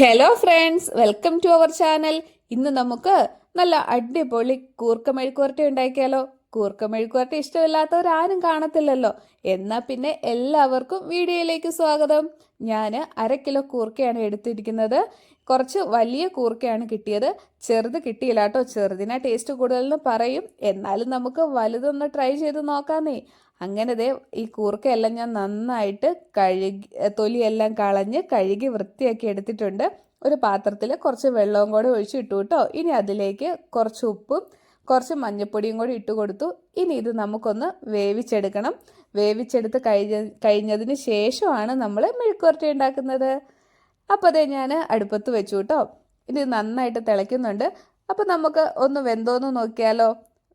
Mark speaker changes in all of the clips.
Speaker 1: Hello friends welcome to our channel ഇന്ന് നമുക്ക് നല്ല അടിപൊളി കൂർക്ക മെഴുക്കുവരട്ടി ഉണ്ടാക്കിയാലോ? കൂർക്ക മെഴുക്കുവരട്ടി ഇഷ്ടമില്ലാത്തവർ ആരും കാണത്തില്ലല്ലോ. എന്നാൽ പിന്നെ എല്ലാവർക്കും വീഡിയോയിലേക്ക് സ്വാഗതം. ഞാൻ അര കിലോ കൂർക്കയാണ് എടുത്തിരിക്കുന്നത്. കുറച്ച് വലിയ കൂർക്കയാണ് കിട്ടിയത്. ചെറുത് കിട്ടിയില്ല കേട്ടോ. ചെറുതിനാ ടേസ്റ്റ് കൂടുതലെന്ന് പറയും. എന്നാലും നമുക്ക് വലുതൊന്ന് ട്രൈ ചെയ്ത് നോക്കാന്നേ. അങ്ങനെ ദേ ഈ കൂർക്കയെല്ലാം ഞാൻ നന്നായിട്ട് കഴുകി തൊലിയെല്ലാം കളഞ്ഞ് കഴുകി വൃത്തിയാക്കി എടുത്തിട്ടുണ്ട്. ഒരു പാത്രത്തിൽ കുറച്ച് വെള്ളവും കൂടെ ഒഴിച്ച് ഇട്ടു കേട്ടോ. ഇനി അതിലേക്ക് കുറച്ച് ഉപ്പും കുറച്ച് മഞ്ഞൾപ്പൊടിയും കൂടി ഇട്ട് കൊടുത്തു. ഇനി ഇത് നമുക്കൊന്ന് വേവിച്ചെടുക്കണം. വേവിച്ചെടുത്ത് കഴിഞ്ഞ കഴിഞ്ഞതിന് ശേഷമാണ് നമ്മൾ മെഴുക്കുവരട്ടി ഉണ്ടാക്കുന്നത്. അപ്പോൾ അതേ ഞാൻ അടുപ്പത്ത് വെച്ചു കേട്ടോ ഇത് നന്നായിട്ട് തിളയ്ക്കുന്നുണ്ട്. അപ്പോൾ നമുക്ക് ഒന്ന് വെന്തോന്ന് നോക്കിയാലോ?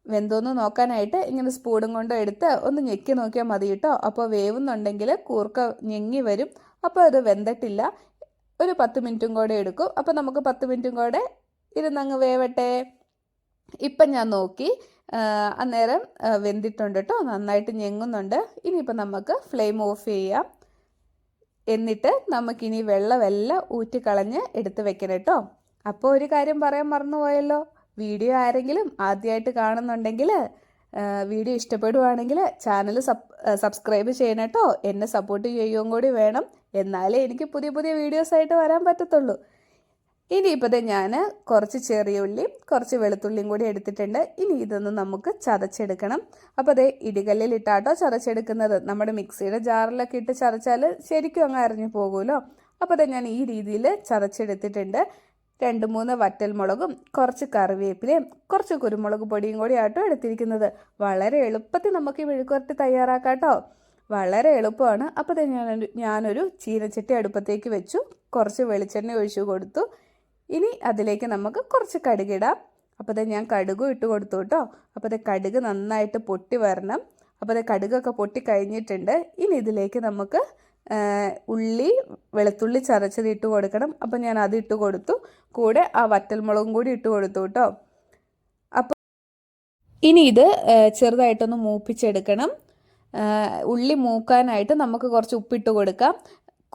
Speaker 1: വെന്തോന്ന് നോക്കാനായിട്ട് ഇങ്ങനെ സ്പൂണും കൊണ്ട് എടുത്ത് ഒന്ന് ഞെക്കി നോക്കിയാൽ മതി കേട്ടോ അപ്പോൾ വേവുന്നുണ്ടെങ്കിൽ കൂർക്ക ഞെങ്ങി വരും. അപ്പോൾ അത് വെന്തിട്ടില്ല. ഒരു പത്ത് മിനിറ്റും കൂടെ എടുക്കും. അപ്പോൾ നമുക്ക് പത്ത് മിനിറ്റും കൂടെ ഇരുന്നങ്ങ് വേവട്ടെ. ഇപ്പം ഞാൻ നോക്കി അന്നേരം വെന്തിട്ടുണ്ട് കേട്ടോ നന്നായിട്ട് ഞെങ്ങുന്നുണ്ട്. ഇനിയിപ്പോൾ നമുക്ക് ഫ്ലെയിം ഓഫ് ചെയ്യാം. എന്നിട്ട് നമുക്കിനി വെള്ളമെല്ലാം ഊറ്റിക്കളഞ്ഞ് എടുത്ത് വെക്കണം കേട്ടോ. അപ്പോൾ ഒരു കാര്യം പറയാൻ മറന്നുപോയല്ലോ. വീഡിയോ ആരെങ്കിലും ആദ്യമായിട്ട് കാണുന്നുണ്ടെങ്കിൽ വീഡിയോ ഇഷ്ടപ്പെടുവാണെങ്കിൽ ചാനൽ സബ് സബ്സ്ക്രൈബ് ചെയ്യണം കേട്ടോ. എന്നെ സപ്പോർട്ട് ചെയ്യുകയും കൂടി വേണം. എന്നാലേ എനിക്ക് പുതിയ പുതിയ വീഡിയോസ് ആയിട്ട് വരാൻ പറ്റത്തുള്ളൂ. ഇനിയിപ്പോൾ ഞാൻ കുറച്ച് ചെറിയ ഉള്ളിയും കുറച്ച് വെളുത്തുള്ളിയും കൂടി എടുത്തിട്ടുണ്ട്. ഇനി ഇതൊന്ന് നമുക്ക് ചതച്ചെടുക്കണം. അപ്പോൾ അതേ ഇടികല്ലിൽ ഇട്ടാട്ടോ ചതച്ചെടുക്കുന്നത്. നമ്മുടെ മിക്സിയുടെ ജാറിലൊക്കെ ഇട്ട് ചതച്ചാൽ ശരിക്കും അങ്ങ് അറിഞ്ഞു പോകുമല്ലോ. അപ്പോൾ അതേ ഞാൻ ഈ രീതിയിൽ ചതച്ചെടുത്തിട്ടുണ്ട്. രണ്ട് മൂന്ന് വറ്റൽമുളകും കുറച്ച് കറിവേപ്പിലയും കുറച്ച് കുരുമുളക് പൊടിയും കൂടി ആട്ടോ എടുത്തിരിക്കുന്നത്. വളരെ എളുപ്പത്തിൽ നമുക്ക് ഈ മെഴുക്കുവരട്ടി തയ്യാറാക്കാട്ടോ. വളരെ എളുപ്പമാണ്. അപ്പോൾ തന്നെ ഞാനൊരു ഞാനൊരു ചീനച്ചട്ടി അടുപ്പത്തേക്ക് വെച്ചു. കുറച്ച് വെളിച്ചെണ്ണ ഒഴിച്ചു കൊടുത്തു. ഇനി അതിലേക്ക് നമുക്ക് കുറച്ച് കടുകിടാം അപ്പോൾ അത് ഞാൻ കടുകും ഇട്ട് കൊടുത്തു കേട്ടോ. അപ്പോൾ അത് കടുക് നന്നായിട്ട് പൊട്ടി വരണം. അപ്പോൾ അത് കടുകൊക്കെ പൊട്ടി കഴിഞ്ഞിട്ടുണ്ട്. ഇനി ഇതിലേക്ക് നമുക്ക് ഉള്ളി വെളുത്തുള്ളി ചതച്ചത് ഇട്ട് കൊടുക്കണം. അപ്പം ഞാൻ അത് ഇട്ട് കൊടുത്തു. കൂടെ ആ വറ്റൽമുളകും കൂടി ഇട്ട് കൊടുത്തു കേട്ടോ. അപ്പോൾ ഇനി ഇത് ചെറുതായിട്ടൊന്ന് മൂപ്പിച്ചെടുക്കണം. ഉള്ളി മൂക്കാനായിട്ട് നമുക്ക് കുറച്ച് ഉപ്പിട്ട് കൊടുക്കാം.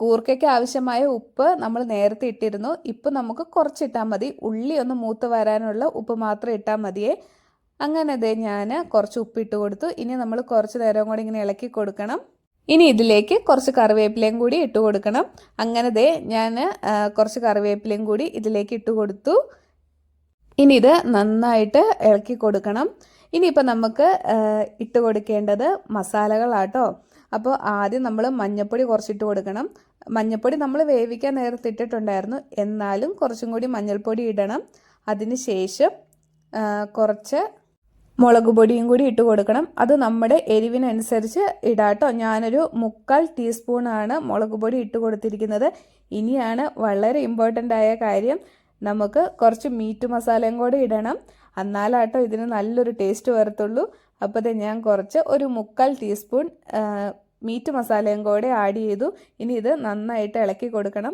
Speaker 1: കൂർക്കയ്ക്ക് ആവശ്യമായ ഉപ്പ് നമ്മൾ നേരത്തെ ഇട്ടിരുന്നു. ഇപ്പം നമുക്ക് കുറച്ചിട്ടാൽ മതി. ഉള്ളി ഒന്ന് മൂത്ത് വരാനുള്ള ഉപ്പ് മാത്രം ഇട്ടാൽ മതിയേ. അങ്ങനെ അതേ ഞാൻ കുറച്ച് ഉപ്പിട്ട് കൊടുത്തു. ഇനി നമ്മൾ കുറച്ച് നേരം കൂടി ഇങ്ങനെ ഇളക്കി കൊടുക്കണം. ഇനി ഇതിലേക്ക് കുറച്ച് കറിവേപ്പിലയും കൂടി ഇട്ട് കൊടുക്കണം. അങ്ങനെ ദേ ഞാൻ കുറച്ച് കറിവേപ്പിലയും കൂടി ഇതിലേക്ക് ഇട്ട് കൊടുത്തു. ഇനി ഇത് നന്നായിട്ട് ഇളക്കി കൊടുക്കണം. ഇനിയിപ്പോൾ നമുക്ക് ഇട്ട് കൊടുക്കേണ്ടത് മസാലകളാട്ടോ. അപ്പോൾ ആദ്യം നമ്മൾ മഞ്ഞൾപ്പൊടി കുറച്ചിട്ട് കൊടുക്കണം. മഞ്ഞൾപ്പൊടി നമ്മൾ വേവിക്കാൻ നേരത്തെ ഇട്ടിട്ടുണ്ടായിരുന്നു. എന്നാലും കുറച്ചും കൂടി മഞ്ഞൾപ്പൊടി ഇടണം. അതിനുശേഷം കുറച്ച് മുളക് പൊടിയും കൂടി ഇട്ട് കൊടുക്കണം. അത് നമ്മുടെ എരിവിനനുസരിച്ച് ഇടാട്ടോ ഞാനൊരു മുക്കാൽ ടീസ്പൂണാണ് മുളക് പൊടി ഇട്ട് കൊടുത്തിരിക്കുന്നത്. ഇനിയാണ് വളരെ ഇമ്പോർട്ടന്റ് ആയ കാര്യം. നമുക്ക് കുറച്ച് മീറ്റ് മസാലയും കൂടി ഇടണം. എന്നാലാട്ടോ ഇതിന് നല്ലൊരു ടേസ്റ്റ് വരത്തുള്ളൂ. അപ്പോൾ ഞാൻ കുറച്ച് ഒരു മുക്കാൽ ടീസ്പൂൺ മീറ്റ് മസാലയും കൂടെ ആഡ് ചെയ്തു. ഇനി ഇത് നന്നായിട്ട് ഇളക്കി കൊടുക്കണം.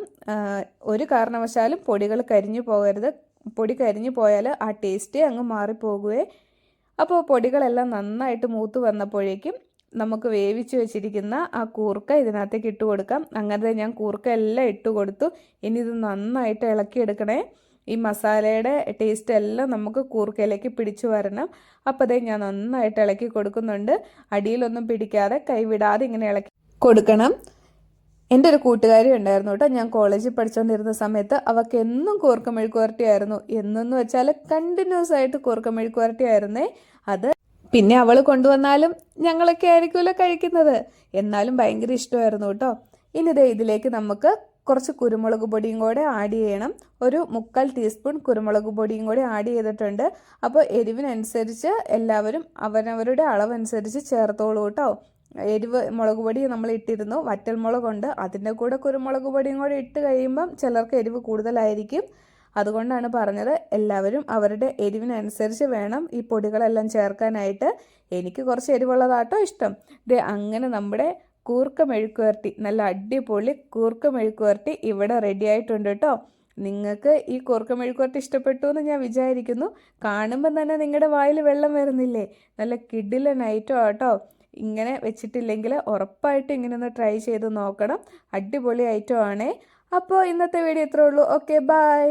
Speaker 1: ഒരു കാരണവശാലും പൊടികൾ കരിഞ്ഞു പോകരുത്. പൊടി കരിഞ്ഞു പോയാൽ ആ ടേസ്റ്റ് അങ്ങ് മാറിപ്പോകുവേ. അപ്പോൾ പൊടികളെല്ലാം നന്നായിട്ട് മൂത്ത് വന്നപ്പോഴേക്കും നമുക്ക് വേവിച്ച് വെച്ചിരിക്കുന്ന ആ കൂർക്ക ഇതിനകത്തേക്ക് ഇട്ട് കൊടുക്കാം. അങ്ങനത്തെ ഞാൻ കൂർക്ക എല്ലാം ഇട്ട് കൊടുത്തു. ഇനി ഇത് നന്നായിട്ട് ഇളക്കിയെടുക്കണേ. ഈ മസാലയുടെ ടേസ്റ്റ് എല്ലാം നമുക്ക് കൂർക്കയിലേക്ക് പിടിച്ചു വരണം. അപ്പോൾ അതേ ഞാൻ നന്നായിട്ട് ഇളക്കി കൊടുക്കുന്നുണ്ട്. അടിയിലൊന്നും പിടിക്കാതെ കൈവിടാതെ ഇങ്ങനെ ഇളക്കി കൊടുക്കണം. എന്റെ ഒരു കൂട്ടുകാരി ഉണ്ടായിരുന്നു കേട്ടോ. ഞാൻ കോളേജിൽ പഠിച്ചുകൊണ്ടിരുന്ന സമയത്ത് അവൾക്ക് എന്നും കൂർക്ക മെഴുക്കുവരട്ടിയായിരുന്നു എന്നെന്ന് വെച്ചാൽ കണ്ടിന്യൂസ് ആയിട്ട് കൂർക്ക മെഴുക്കുവരട്ടിയായിരുന്നേ അത് പിന്നെ അവൾ കൊണ്ടുവന്നാലും ഞങ്ങളൊക്കെ ആയിരിക്കുമല്ലോ കഴിക്കുന്നത്. എന്നാലും ഭയങ്കര ഇഷ്ടമായിരുന്നു കേട്ടോ. ഇനി ഇതേ ഇതിലേക്ക് നമുക്ക് കുറച്ച് കുരുമുളക് പൊടിയും കൂടെ ആഡ് ചെയ്യണം. ഒരു മുക്കാൽ ടീസ്പൂൺ കുരുമുളക് പൊടിയും കൂടി ആഡ് ചെയ്തിട്ടുണ്ട്. അപ്പോൾ എരിവിനനുസരിച്ച് എല്ലാവരും അവനവരുടെ അളവനുസരിച്ച് ചേർത്തോളൂ കേട്ടോ. എരിവ് മുളക് പൊടി നമ്മൾ ഇട്ടിരുന്നു. വറ്റൽമുളകുണ്ട് അതിന്റെ കൂടെ കുരുമുളക് പൊടിയും കൂടി ഇട്ട് കഴിയുമ്പം ചിലർക്ക് എരിവ് കൂടുതലായിരിക്കും. അതുകൊണ്ടാണ് പറഞ്ഞത് എല്ലാവരും അവരുടെ എരിവിനനുസരിച്ച് വേണം ഈ പൊടികളെല്ലാം ചേർക്കാനായിട്ട്. എനിക്ക് കുറച്ച് എരിവുള്ളതാട്ടോ ഇഷ്ടം. ഇത് അങ്ങനെ നമ്മുടെ കൂർക്ക മെഴുക്കുവരട്ടി നല്ല അടിപൊളി കൂർക്ക മെഴുക്കുവരട്ടി ഇവിടെ റെഡി ആയിട്ടുണ്ട് കേട്ടോ നിങ്ങൾക്ക് ഈ കൂർക്ക മെഴുക്കുവരട്ടി ഇഷ്ടപ്പെട്ടു എന്ന് ഞാൻ വിചാരിക്കുന്നു. കാണുമ്പോൾ തന്നെ നിങ്ങളുടെ വായിൽ വെള്ളം വരുന്നില്ലേ? നല്ല കിഡിലൻ കേട്ടോ ഇങ്ങനെ വെച്ചിട്ടില്ലെങ്കിൽ ഉറപ്പായിട്ട് ഇങ്ങനെ ഒന്ന് ട്രൈ ചെയ്ത് നോക്കണം. അടിപൊളി ഐറ്റം ആണേ. അപ്പോൾ ഇന്നത്തെ വീഡിയോ ഇത്രേ ഉള്ളൂ. Okay bye